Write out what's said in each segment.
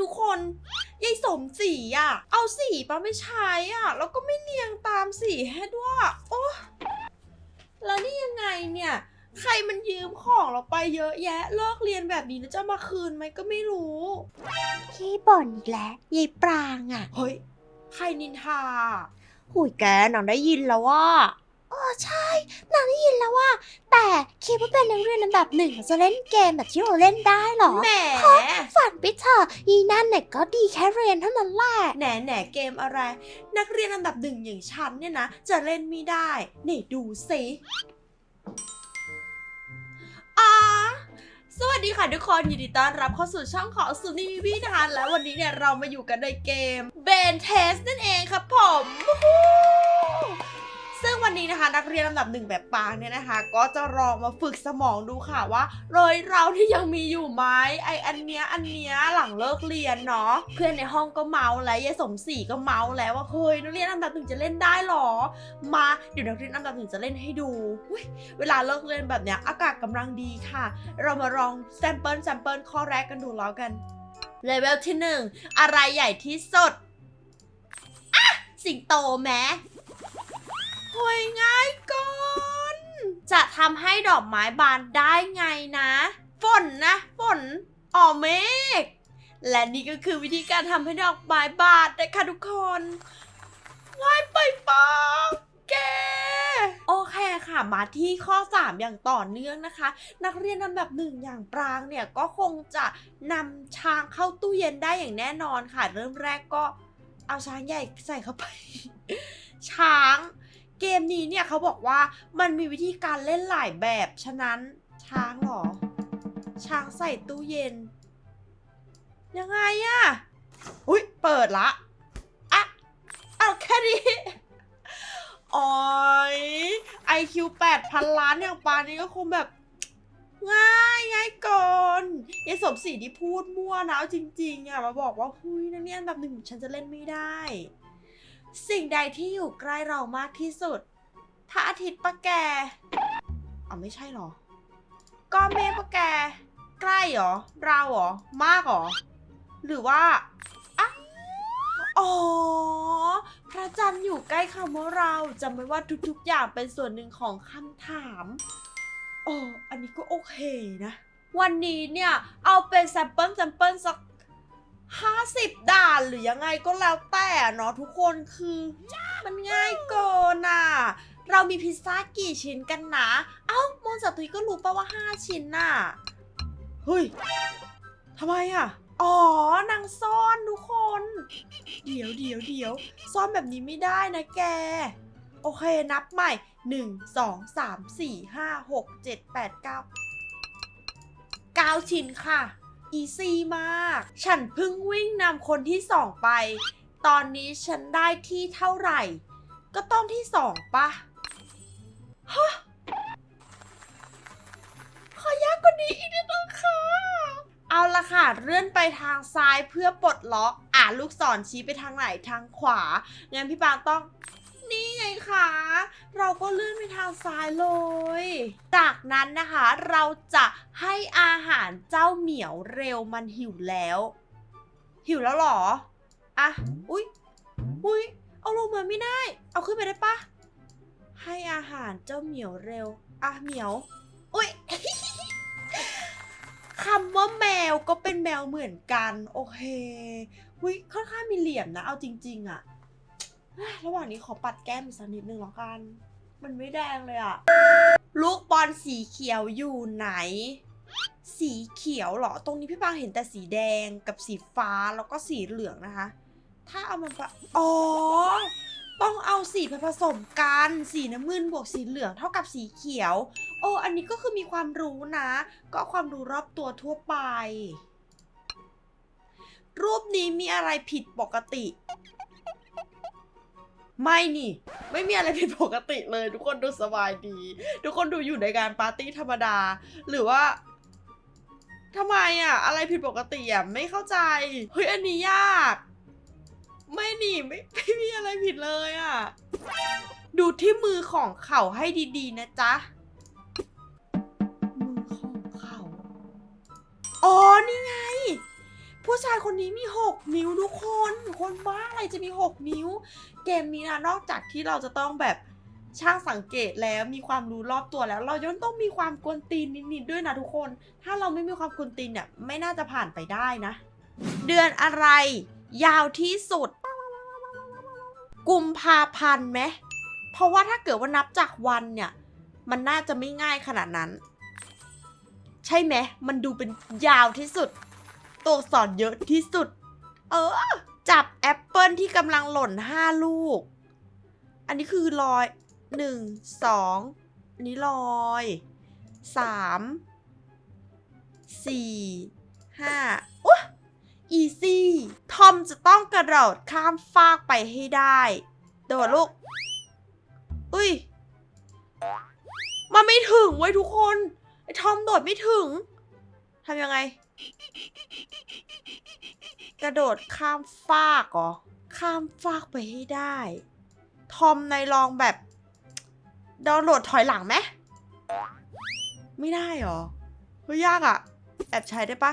ทุกคนยายสมสีอะ เอาสีปะไม่ใช้อะ แล้วก็ไม่เนียงตามสีให้ด้วย โอ้แล้วนี่ยังไงเนี่ย ใครมันยืมของเราไปเยอะแยะ เลิกเรียนแบบนี้แล้วจะมาคืนไหมก็ไม่รู้ขี้บ่นอีกแล้วยายปรางอะ่ะ เฮ้ย ใครนินทา หุยแกนางได้ยินแล้วว่า อ๋อใช่นางได้ยินแล้วว่า แต่คิดว่าเป็นนักเรียนลำดับหนึ่งจะเล่นเกมแบบที่เราเล่นได้เหรอ แหมฝันไปเถอะยีนั่นเนี่ยก็ดีแค่เรียนเท่านั้นแหละ แหน่แหน่เกมอะไร นักเรียนอันดับหนึ่งอย่างฉันเนี่ยนะ จะเล่นไม่ได้นี่ดูสิอ๋อสวัสดีค่ะทุกคนยินดีต้อนรับเข้าสู่ช่องของสุนีวีนะคะ และวันนี้เนี่ยเรามาอยู่กันในเกม Ben Test นั่นเองครับผม งวันนี้นะคะ นักเรียนลำดับหนึ่งแบบปางเนี่ยนะคะ ก็จะลองมาฝึกสมองดูค่ะว่าโรยเราที่ยังมีอยู่ไหมไออันเนี้ยอันเนี้ยหลังเลิกเรียนเนาะเพื่อนในห้องก็เมาแล้วยายสมศรีก็เมาแล้วว่าเฮ้ยนักเรียนลำดับหนึ่งจะเล่นได้หรอ มาเดี๋ยวนักเรียนลำดับหนึ่งจะเล่นให้ดูเวลาเลิกเรียนแบบเนี้ยอากาศกำลังดีค่ะ เรามาลองแซมเปิลแซมเปิลข้อแรกกันดูแล้วกันเลเวลที่หนึ่งอะไรใหญ่ที่สุดอะสิงโตแม้ โหยง่ายเกินจะทำให้ดอกไม้บานได้ไงนะ ฝนนะฝนอ่อเมฆและนี่ก็คือวิธีการทำให้ดอกไม้บานนะคะทุกคนง่ายไปปังแกโอเคค่ะมาที่ข้อ 3 อย่างต่อเนื่องนะคะ นักเรียนลำดับหนึ่งอย่างปรางเนี่ยก็คงจะนำช้างเข้าตู้เย็นได้อย่างแน่นอนค่ะ เริ่มแรกก็เอาช้างใหญ่ใส่เข้าไป ช้าง เกมนี้เนี่ยเขาบอกว่ามันมีวิธีการเล่นหลายแบบ ฉะนั้นช้างเหรอ ช้างใส่ตู้เย็น ยังไงอะอุ้ยเปิดละอะเอาแค่นี้โอ้ย IQ 8พันล้านอย่างปานนี้ก็คงแบบ ง่ายง่ายเกินยายสมศรีที่พูดมั่วนะเอาจริง ๆอะมาบอกว่าหุยนักเรียนอันดับหนึ่งฉันจะเล่นไม่ได้ สิ่งใดที่อยู่ใกล้เรามากที่สุดพระอาทิตย์ปะแกอ๋อไม่ใช่หรอก้อนเมฆปะแก ใกล้หรอ เราหรอ มากหรอ หรือว่าอะอ๋อ พระจันทร์อยู่ใกล้คำว่าเราจำไว้ว่าทุกๆ อย่างเป็นส่วนหนึ่งของคำถามโอ้อันนี้ก็โอเคนะ วันนี้เนี่ย เอาเป็นแซมเปิลแซมเปิลสัก ห้าสิบด่านหรือยังไงก็แล้วแต่เนาะทุกคนคือมันง่ายเกินอะ เรามีพิซซ่ากี่ชิ้นกันนะ เอ้ามอนสัตุยก็รู้ปะว่าห้าชิ้นน่ะ เฮ้ยทำไมอะ อ๋อนางซ่อนทุกคน เดี๋ยวเดี๋ยวเดี๋ยวซ่อนแบบนี้ไม่ได้นะแก โอเคนับใหม่ 1 2 3 4 5 6 7 8 9 9 ชิ้นค่ะ อีซี่มาก ฉันเพิ่งวิ่งนำคนที่สองไป ตอนนี้ฉันได้ที่เท่าไหร่ ก็ต้องที่สองปะฮะขอยากกว่านี้อีกนิดนึงค่ะ เอาละค่ะ เลื่อนไปทางซ้ายเพื่อปลดล็อก อ่าลูกศรชี้ไปทางไหนทางขวา งั้นพี่ปางต้อง ไงคะ เราก็เลื่อนไปทางซ้ายเลย จากนั้นนะคะเราจะให้อาหารเจ้าเหมียวเร็วมันหิวแล้ว หิวแล้วหรอ อะ อุ๊ยอุ๊ยเอาลงมาไม่ได้ เอาขึ้นไปได้ปะ ให้อาหารเจ้าเหมียวเร็ว อะเหมียว อุ๊ยคำว่าแมวก็เป็นแมวเหมือนกัน โอเคอุ๊ยค่อนข้างมีเหลี่ยมนะ เอาจริง ๆอะเฮ้ย ระหว่างนี้ขอปัดแก้มอีกสักนิดนึงแล้วกัน มันไม่แดงเลยอะลูกบอลสีเขียวอยู่ไหน สีเขียวเหรอ ตรงนี้พี่ปางเห็นแต่สีแดงกับสีฟ้าแล้วก็สีเหลืองนะคะ ถ้าเอามันปะอ๋อ ต้องเอาสีผสมกัน สีน้ำเงินบวกสีเหลืองเท่ากับสีเขียว โอ้อันนี้ก็คือมีความรู้นะ ก็ความรู้รอบตัวทั่วไป รูปนี้มีอะไรผิดปกติ ไม่นี่ ไม่มีอะไรผิดปกติเลย ทุกคนดูสบายดี ทุกคนดูอยู่ในการปาร์ตี้ธรรมดา หรือว่าทำไมอะ อะไรผิดปกติอะ ไม่เข้าใจ เฮ้ย อันนี้ยาก ไม่นี่ไม่ไม่มีอะไรผิดเลยอะ ดูที่มือของเขาให้ดีๆ นะจ๊ะ มือของเขา อ๋อ นี่ไง ผู้ชายคนนี้มี6นิ้วทุกคน ไรจะมี 6 นิ้ว เกมนี้นะนอกจากที่เราจะต้องแบบช่างสังเกตแล้วมีความรู้รอบตัวแล้ว เรายังต้องมีความกวนตีนนิดๆด้วยนะทุกคน ถ้าเราไม่มีความกวนตีนเนี่ยไม่น่าจะผ่านไปได้นะ เดือนอะไร ยาวที่สุด กุมภาพันธ์ไหมเพราะว่าถ้าเกิดว่านับจากวันเนี่ย มันน่าจะไม่ง่ายขนาดนั้น ใช่ไหมมันดูเป็นยาวที่สุด ตัวสอักษรเยอะที่สุด เออ จับแอปเปิลที่กำลังหล่นห้าลูก อันนี้คือลอยหนึ่งสองอันนี้ลอยสามสี่ห้าโอ้อีซี่ทอมจะต้องกระโดดข้ามฟากไปให้ได้ โดดลูก อุ้ยมันไม่ถึงเว้ยทุกคน ไอ้ทอมโดดไม่ถึงทำยังไง กระโดดข้ามฟากเหรอ ข้ามฟากไปให้ได้ ทอมในลองแบบดาวน์โหลดถอยหลังไหมไม่ได้เหรอ เฮ้ยยากอะแอบใช้ได้ปะ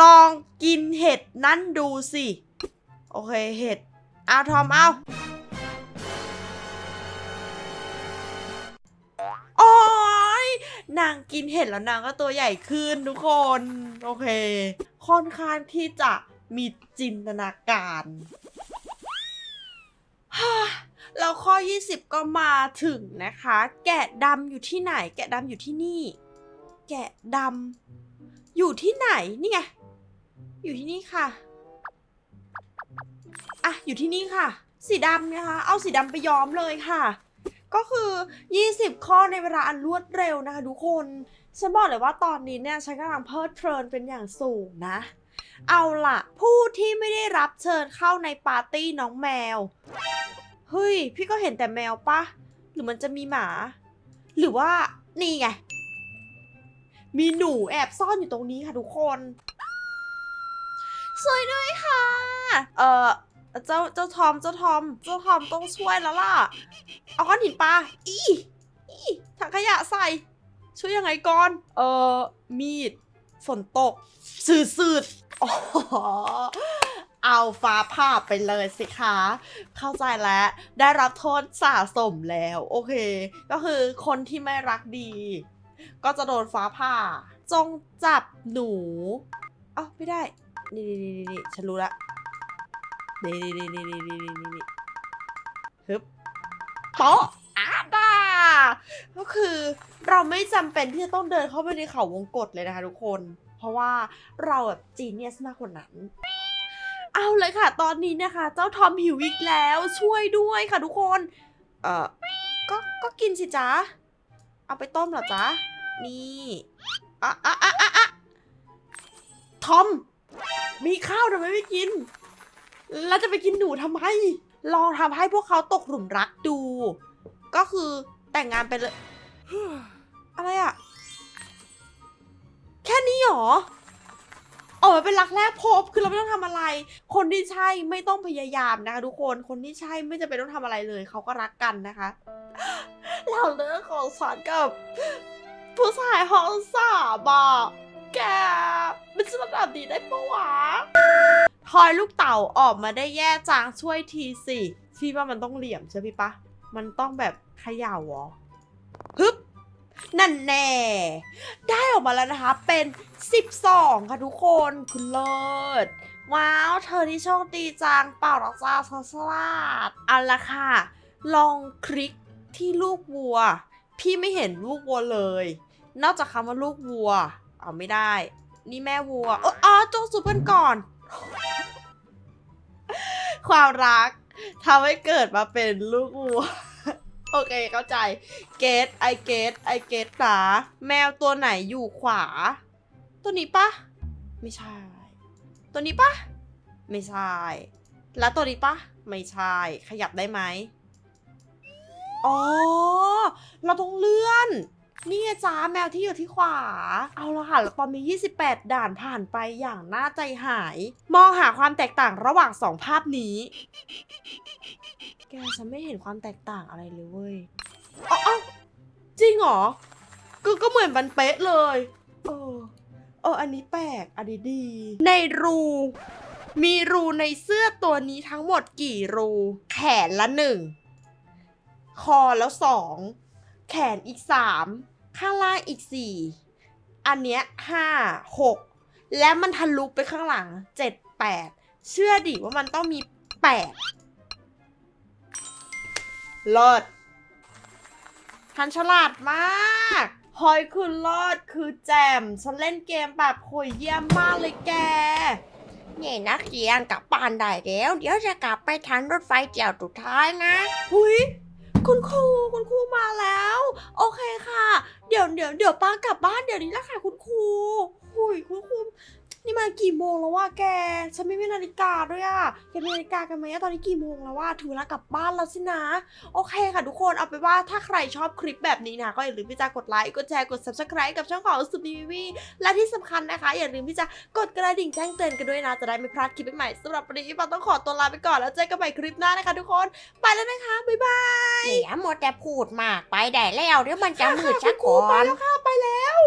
ลองกินเห็ดนั่นดูสิ โอเคเห็ด เอาทอมเอา นางกินเห็ดแล้วนางก็ตัวใหญ่ขึ้นทุกคน โอเค ค่อนข้างที่จะมีจินตนาการฮแล้วข้อ 20 ก็มาถึงนะคะ แกะดำอยู่ที่ไหน แกะดำอยู่ที่นี่ แกะดำอยู่ที่ไหน นี่ไง อยู่ที่นี่ค่ะ อะ อยู่ที่นี่ค่ะ สีดำนะคะ เอาสีดำไปย้อมเลยค่ะ ก็คือ 20 ข้อในเวลาอันรวดเร็วนะคะทุกคน ฉันบอกเลยว่าตอนนี้เนี่ยฉันกำลังเพลิดเพลินเป็นอย่างสูงนะ เอาล่ะ ผู้ที่ไม่ได้รับเชิญเข้าในปาร์ตี้น้องแมว เฮ้ย พี่ก็เห็นแต่แมวปะ หรือมันจะมีหมา หรือว่านี่ไง มีหนูแอบซ่อนอยู่ตรงนี้ค่ะทุกคนช่วยด้วยค่ะ เอ่อ เจ้าเจ้าทอมเจ้าทอม เจ้าทอมต้องช่วยแล้วล่ะ เอาก้อนหินปลาอีอีถังขยะใส่ ช่วยยังไงก่อน เอ่อ มีด ฝนตก สืดสืดอ๋อเอาฟ้าผ่าไปเลยสิคะ เข้าใจแล้ว ได้รับโทษสะสมแล้ว โอเค ก็คือคนที่ไม่รักดี ก็จะโดนฟ้าผ่า จงจับหนู เอ้าไม่ได้ นี่นี่นี่นี่ฉันรู้ละ นี่นี่นี่นี่นี่นี่นี่ฮึบโป๊ะอาดาก็คือเราไม่จำเป็นที่จะต้องเดินเข้าไปในเขาวงกฏเลยนะคะทุกคน เพราะว่าเราแบบจีเนียสมากกว่านั้นเอาเลยค่ะ ตอนนี้นะคะ เจ้าทอมหิวอีกแล้วช่วยด้วยค่ะทุกคน เอ่อก็ก็กินสิจ๊ะ เอาไปต้มเหรอจ๊ะ นี่อะอะอะอะอะทอม มีข้าวทำไมไม่กิน แล้วจะไปกินหนูทำไม ลองทำให้พวกเขาตกหลุมรักดู ก็คือแต่งงานไปเลย อะไรอะแค่นี้หรอออกมาเป็นรักแรกพบคือเราไม่ต้องทำอะไร คนที่ใช่ไม่ต้องพยายามนะคะทุกคนคนที่ใช่ไม่จำเป็นต้องทำอะไรเลย เขาก็รักกันนะคะเราเลิกของฉันกับ ผู้ชายห้องสามอะแกมันจะแบบนี้ได้ปะวะ ทอยลูกเต่าออกมาได้แย่จางช่วยทีสิพี่ว่ามันต้องเหลี่ยมใช่พี่ปะ มันต้องแบบเขย่าเหรอฮึบนั่นแน่ ได้ออกมาแล้วนะคะ เป็น 12 ค่ะทุกคนคุณเลิศ ว้าว เธอที่โชคดีจัง เปล่าหรอกจ้าซอสลาดเอาละค่ะ ลองคลิกที่ลูกวัว พี่ไม่เห็นลูกวัวเลย นอกจากคำว่าลูกวัว เอาไม่ได้ นี่แม่วัว เอออ๋อจงสุเพื่อนก่อน ความรักทำให้เกิดมาเป็นลูกวัว โอเคเข้าใจ เกตไอเกตไอเกตนะแมวตัวไหนอยู่ขวา ตัวนี้ปะไม่ใช่ ตัวนี้ปะไม่ใช่ แล้วตัวนี้ปะไม่ใช่ ขยับได้ไหมอ๋อ เราต้องเลื่อน นี่จ้าแมวที่อยู่ที่ขวา เอาละค่ะแล้วตอนนี้28 ด่านผ่านไปอย่างน่าใจหาย มองหาความแตกต่างระหว่างสองภาพนี้ แกฉันไม่เห็นความแตกต่างอะไรเลยเว้ยอ๋อจริงเหรอก็ก็เหมือนมันเป๊ะเลยเออเอออันนี้แปลกอันนี้ดี ในรู มีรูในเสื้อตัวนี้ทั้งหมดกี่รู แขนละหนึ่ง คอแล้วสอง แขนอีกสาม ข้างล่างอีกสี่อันเนี้ยห้าหกและมันทะลุไปข้างหลังเจ็ดแปดเชื่อดิว่ามันต้องมีแปดเลิศทันฉลาดมากหอยคือรอดคือแจม ฉันเล่นเกมแบบโหยเยี่ยมมากเลยแกนี่นักเรียนกลับบ้านได้แล้ว เดี๋ยวจะกลับไปทันรถไฟเที่ยวสุดท้ายนะ หุย คุณครูคุณครูมาแล้ว โอเคค่ะ เดี๋ยวเดี๋ยวเดี๋ยวป้ากลับบ้านเดี๋ยวนี้ละค่ะคุณครูหุยคุณครู นี่มากี่โมงแล้ววะแก ฉันไม่มีนาฬิกาด้วยอะแกมีนาฬิกากันไหมอะตอนนี้กี่โมงแล้วว่าถึงเวลากลับบ้านแล้วสินะ โอเคค่ะทุกคนเอาไปนว่าถ้าใครชอบคลิปแบบนี้นะก็อย่าลืมที่จะกดไลค์ กดแชร์ กด subscribe กับช่องของสุดนีวีและที่สำคัญนะคะ อย่าลืมที่จะกดกระดิ่งแจ้งเตือนกันด้วยนะ จะได้ไม่พลาดคลิปใหม่ๆสำหรับวันนี้ปาต้องขอตัวลาไปก่อนแล้วเจอกันใหม่คลิปหน้านะคะ ทุกคน ไปแล้วนะคะบ๊ายบายเสียหมดแต่พูดมากไปได้แล้วเดี๋ยวมันจะมืดค่ะชักคุณครูก่อไปนแล้วค่ะไปแล้ว